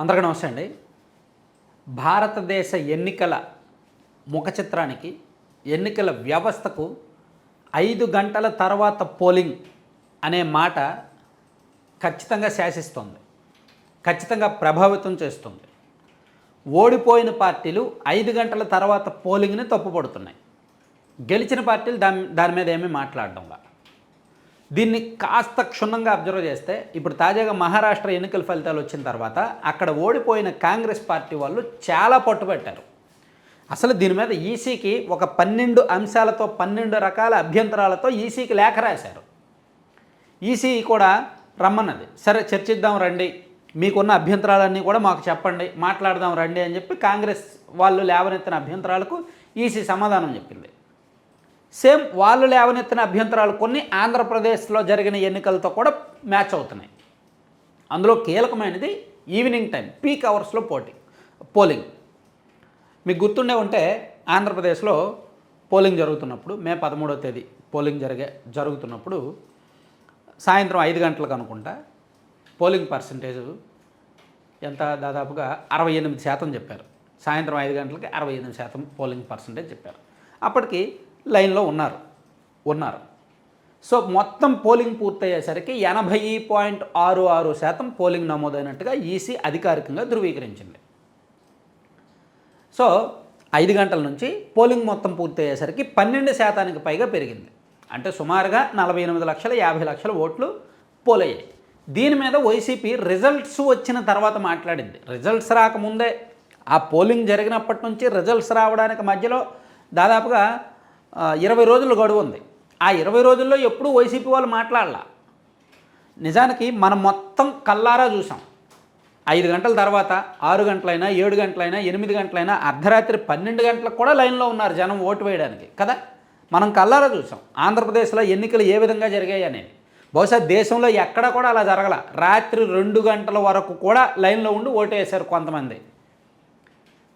అందరికీ నమస్తే అండి. భారతదేశ ఎన్నికల ముఖ చిత్రానికి ఎన్నికల వ్యవస్థకు ఐదు గంటల తర్వాత పోలింగ్ అనే మాట ఖచ్చితంగా శాసిస్తుంది ఖచ్చితంగా ప్రభావితం చేస్తుంది. ఓడిపోయిన పార్టీలు ఐదు గంటల తర్వాత పోలింగ్ని తప్పుపడుతున్నాయి. గెలిచిన పార్టీలు దాని దాని మీద ఏమీ మాట్లాడడంలా. దీన్ని కాస్త క్షుణ్ణంగా అబ్జర్వ్ చేస్తే ఇప్పుడు తాజాగా మహారాష్ట్ర ఎన్నికల ఫలితాలు వచ్చిన తర్వాత అక్కడ ఓడిపోయిన కాంగ్రెస్ పార్టీ వాళ్ళు చాలా పట్టుబట్టారు అసలు దీని మీద ఈసీకి ఒక పన్నెండు అంశాలతో పన్నెండు రకాల అభ్యంతరాలతో ఈసీకి లేఖ రాశారు. ఈసీ కూడా రమ్మన్నది. సరే చర్చిద్దాం రండి. మీకున్న అభ్యంతరాలన్నీ కూడా మాకు చెప్పండి. మాట్లాడదాం రండి అని చెప్పి కాంగ్రెస్ వాళ్ళు లేవనెత్తిన అభ్యంతరాలకు ఈసీ సమాధానం చెప్పింది. సేమ్ వాళ్ళు లేవనెత్తిన అభ్యంతరాలు కొన్ని ఆంధ్రప్రదేశ్లో జరిగిన ఎన్నికలతో కూడా మ్యాచ్ అవుతున్నాయి. అందులో కీలకమైనది ఈవినింగ్ టైం పీక్ అవర్స్లో పోటీ పోలింగ్. మీకు గుర్తుండే ఉంటే ఆంధ్రప్రదేశ్లో పోలింగ్ జరుగుతున్నప్పుడు మే పదమూడవ తేదీ పోలింగ్ జరిగే జరుగుతున్నప్పుడు సాయంత్రం ఐదు గంటలకు అనుకుంటా పోలింగ్ పర్సంటేజ్ ఎంత? దాదాపుగా అరవై ఎనిమిది శాతం చెప్పారు. సాయంత్రం ఐదు గంటలకి అరవై ఎనిమిది శాతం పోలింగ్ పర్సంటేజ్ చెప్పారు. అప్పటికి లైన్లో ఉన్నారు ఉన్నారు. సో మొత్తం పోలింగ్ పూర్తయ్యేసరికి ఎనభై పాయింట్ ఆరు ఆరు శాతం పోలింగ్ నమోదైనట్టుగా ఈసీ అధికారికంగా ధృవీకరించింది. సో ఐదు గంటల నుంచి పోలింగ్ మొత్తం పూర్తయ్యేసరికి పన్నెండు శాతానికి పైగా పెరిగింది. అంటే సుమారుగా నలభై ఎనిమిది లక్షల యాభై లక్షల ఓట్లు పోలయ్యాయి. దీని మీద వైసీపీ రిజల్ట్స్ వచ్చిన తర్వాత మాట్లాడింది. రిజల్ట్స్ రాకముందే ఆ పోలింగ్ జరిగినప్పటి నుంచి రిజల్ట్స్ రావడానికి మధ్యలో దాదాపుగా ఇరవై రోజుల గడువు ఉంది. ఆ ఇరవై రోజుల్లో ఎప్పుడూ వైసీపీ వాళ్ళు మాట్లాడాల. నిజానికి మనం మొత్తం కల్లారా చూసాం. ఐదు గంటల తర్వాత ఆరు గంటలైనా ఏడు గంటలైనా ఎనిమిది గంటలైనా అర్ధరాత్రి పన్నెండు గంటలకు కూడా లైన్లో ఉన్నారు జనం ఓటు వేయడానికి కదా? మనం కల్లారా చూసాం. ఆంధ్రప్రదేశ్లో ఎన్నికలు ఏ విధంగా జరిగాయి అనేది. బహుశా దేశంలో ఎక్కడ కూడా అలా జరగల. రాత్రి రెండు గంటల వరకు కూడా లైన్లో ఉండి ఓటు వేశారు కొంతమంది.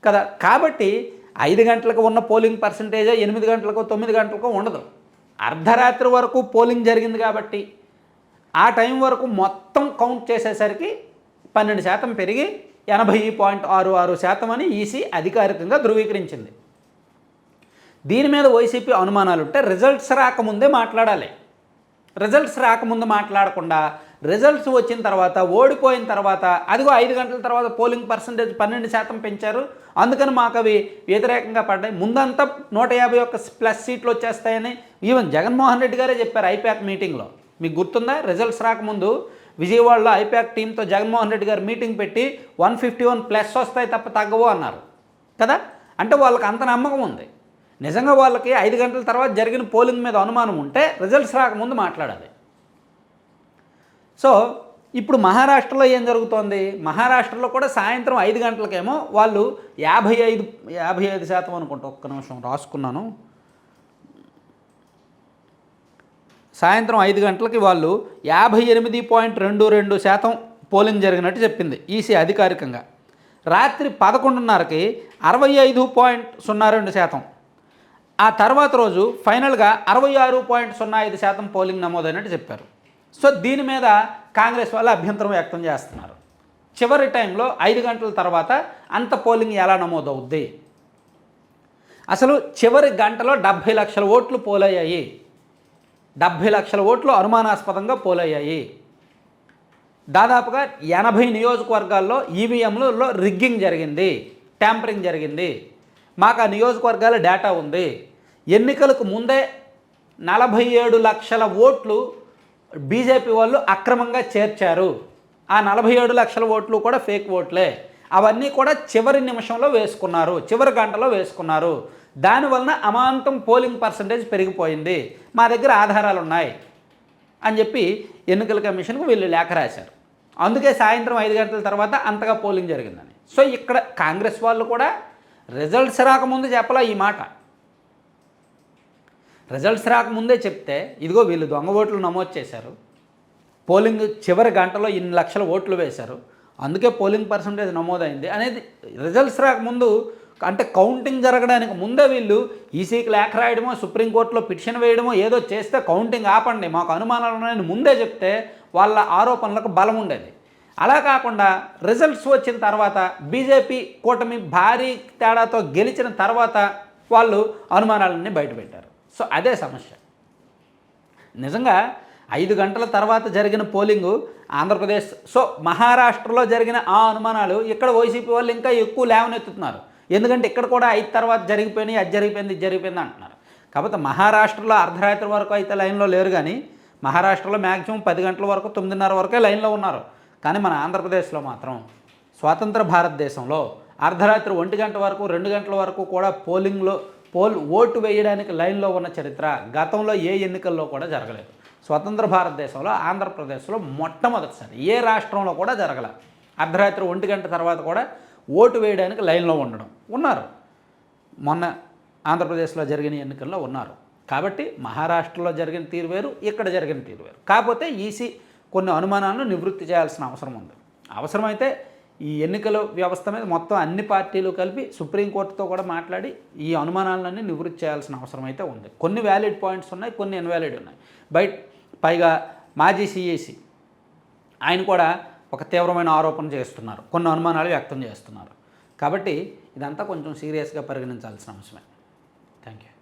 కదా? కాబట్టి ఐదు గంటలకు ఉన్న పోలింగ్ పర్సంటేజ్ ఎనిమిది గంటలకు తొమ్మిది గంటలకు ఉండదు. అర్ధరాత్రి వరకు పోలింగ్ జరిగింది కాబట్టి ఆ టైం వరకు మొత్తం కౌంట్ చేసేసరికి పన్నెండు శాతం పెరిగి ఎనభై పాయింట్ ఆరు ఆరు శాతం అని ఈసీ అధికారికంగా ధృవీకరించింది. దీని మీద వైసీపీ అనుమానాలు ఉంటే రిజల్ట్స్ రాకముందే మాట్లాడాలి. రిజల్ట్స్ రాకముందు మాట్లాడకుండా రిజల్ట్స్ వచ్చిన తర్వాత ఓడిపోయిన తర్వాత అదిగో ఐదు గంటల తర్వాత పోలింగ్ పర్సంటేజ్ పన్నెండు శాతం పెంచారు. అందుకని మాకు అవి వ్యతిరేకంగా పడ్డాయి. ముందంతా నూట యాభై ఒక్క ప్లస్ సీట్లు వచ్చేస్తాయని ఈవెన్ జగన్మోహన్ రెడ్డి గారే చెప్పారు ఐపాక్ మీటింగ్లో మీకు గుర్తుందా? రిజల్ట్స్ రాకముందు విజయవాడలో ఐపాక్ టీంతో జగన్మోహన్ రెడ్డి గారు మీటింగ్ పెట్టి వన్ ఫిఫ్టీ వన్ ప్లస్ వస్తాయి తప్ప తగ్గవు అన్నారు. కదా? అంటే వాళ్ళకి అంత నమ్మకం ఉంది. నిజంగా వాళ్ళకి ఐదు గంటల తర్వాత జరిగిన పోలింగ్ మీద అనుమానం ఉంటే రిజల్ట్స్ రాకముందు మాట్లాడాలి. సో ఇప్పుడు మహారాష్ట్రలో ఏం జరుగుతోంది? మహారాష్ట్రలో కూడా సాయంత్రం ఐదు గంటలకేమో వాళ్ళు యాభై ఐదు యాభై ఐదు శాతం అనుకుంటా ఒక్క నిమిషం రాసుకున్నాను. సాయంత్రం ఐదు గంటలకి వాళ్ళు యాభై ఎనిమిది పాయింట్ రెండు రెండు శాతం పోలింగ్ జరిగినట్టు చెప్పింది ఈసీ అధికారికంగా. రాత్రి పదకొండున్నరకి అరవై ఐదు పాయింట్ సున్నా రెండు శాతం. ఆ తర్వాత రోజు ఫైనల్గా అరవై ఆరు పాయింట్ సున్నా ఐదు శాతం పోలింగ్ నమోదైనట్టు చెప్పారు. సో దీని మీద కాంగ్రెస్ వాళ్ళు అభ్యంతరం వ్యక్తం చేస్తున్నారు. చివరి టైంలో ఐదు గంటల తర్వాత అంత పోలింగ్ ఎలా నమోదవుద్ది? అసలు చివరి గంటలో డెబ్భై లక్షల ఓట్లు పోలయ్యాయి. డెబ్భై లక్షల ఓట్లు అనుమానాస్పదంగా పోలయ్యాయి. దాదాపుగా ఎనభై నియోజకవర్గాల్లో ఈవీఎంలలో రిగ్గింగ్ జరిగింది ట్యాంపరింగ్ జరిగింది. మాకు ఆ నియోజకవర్గాల డేటా ఉంది. ఎన్నికలకు ముందే నలభై ఏడు లక్షల ఓట్లు బీజేపీ వాళ్ళు అక్రమంగా చేర్చారు. ఆ నలభై ఏడు లక్షల ఓట్లు కూడా ఫేక్ ఓట్లే. అవన్నీ కూడా చివరి నిమిషంలో వేసుకున్నారు. చివరి గంటలో వేసుకున్నారు. దానివలన అమాంతం పోలింగ్ పర్సంటేజ్ పెరిగిపోయింది. మా దగ్గర ఆధారాలు ఉన్నాయి అని చెప్పి ఎన్నికల కమిషన్కు వీళ్ళు లేఖ రాశారు. అందుకే సాయంత్రం ఐదు గంటల తర్వాత అంతగా పోలింగ్ జరిగిందని. సో ఇక్కడ కాంగ్రెస్ వాళ్ళు కూడా రిజల్ట్స్ రాకముందు చెప్పలా ఈ మాట. రిజల్ట్స్ రాకముందే చెప్తే ఇదిగో వీళ్ళు దొంగ ఓట్లు నమోదు చేశారు. పోలింగ్ చివరి గంటలో ఇన్ని లక్షల ఓట్లు వేశారు. అందుకే పోలింగ్ పర్సంటేజ్ నమోదైంది అనేది రిజల్ట్స్ రాకముందు అంటే కౌంటింగ్ జరగడానికి ముందే వీళ్ళు ఈసీకి లేఖ రాయడమో సుప్రీంకోర్టులో పిటిషన్ వేయడమో ఏదో చేస్తే కౌంటింగ్ ఆపండి. మాకు అనుమానాలు ఉన్నాయని ముందే చెప్తే వాళ్ళ ఆరోపణలకు బలం ఉండేది. అలా కాకుండా రిజల్ట్స్ వచ్చిన తర్వాత బీజేపీ కూటమి భారీ తేడాతో గెలిచిన తర్వాత వాళ్ళు అనుమానాలన్నీ బయటపెట్టారు. సో అదే సమస్య. నిజంగా ఐదు గంటల తర్వాత జరిగిన పోలింగు ఆంధ్రప్రదేశ్ సో మహారాష్ట్రలో జరిగిన ఆ అనుమానాలు ఇక్కడ వైసీపీ వాళ్ళు ఇంకా ఎక్కువ లేవనెత్తుతున్నారు. ఎందుకంటే ఇక్కడ కూడా ఐదు తర్వాత జరిగిపోయినాయి అది జరిగిపోయింది ఇది జరిగిపోయింది అంటున్నారు. కాకపోతే మహారాష్ట్రలో అర్ధరాత్రి వరకు అయితే లైన్లో లేరు కానీ మహారాష్ట్రలో మ్యాక్సిమం పది గంటల వరకు తొమ్మిదిన్నర వరకే లైన్లో ఉన్నారు. కానీ మన ఆంధ్రప్రదేశ్లో మాత్రం స్వాతంత్ర భారతదేశంలో అర్ధరాత్రి ఒంటి గంట వరకు రెండు గంటల వరకు కూడా పోలింగ్లో పోల్ ఓటు వేయడానికి లైన్లో ఉన్న చరిత్ర గతంలో ఏ ఎన్నికల్లో కూడా జరగలేదు. స్వతంత్ర భారతదేశంలో ఆంధ్రప్రదేశ్లో మొట్టమొదటిసారి ఏ రాష్ట్రంలో కూడా జరగల. అర్ధరాత్రి ఒంటి గంట తర్వాత కూడా ఓటు వేయడానికి లైన్లో ఉండడం. ఉన్నారు. మొన్న ఆంధ్రప్రదేశ్లో జరిగిన ఎన్నికల్లో ఉన్నారు. కాబట్టి మహారాష్ట్రలో జరిగిన తీరు వేరు ఇక్కడ జరిగిన తీరు వేరు. కాకపోతే ఈసీ కొన్ని అనుమానాలను నివృత్తి చేయాల్సిన అవసరం ఉంది. అవసరమైతే ఈ ఎన్నికల వ్యవస్థ మీద మొత్తం అన్ని పార్టీలు కలిపి సుప్రీంకోర్టుతో కూడా మాట్లాడి ఈ అనుమానాలన్నీ నివృత్తి చేయాల్సిన అవసరం అయితే ఉంది. కొన్ని వ్యాలిడ్ పాయింట్స్ ఉన్నాయి కొన్ని ఇన్వాలిడ్ ఉన్నాయి. బయట పైగా మాజీ సిఈసి ఆయన కూడా ఒక తీవ్రమైన ఆరోపణ చేస్తున్నారు. కొన్ని అనుమానాలు వ్యక్తం చేస్తున్నారు. కాబట్టి ఇదంతా కొంచెం సీరియస్గా పరిగణించాల్సిన అంశమే థ్యాంక్ యూ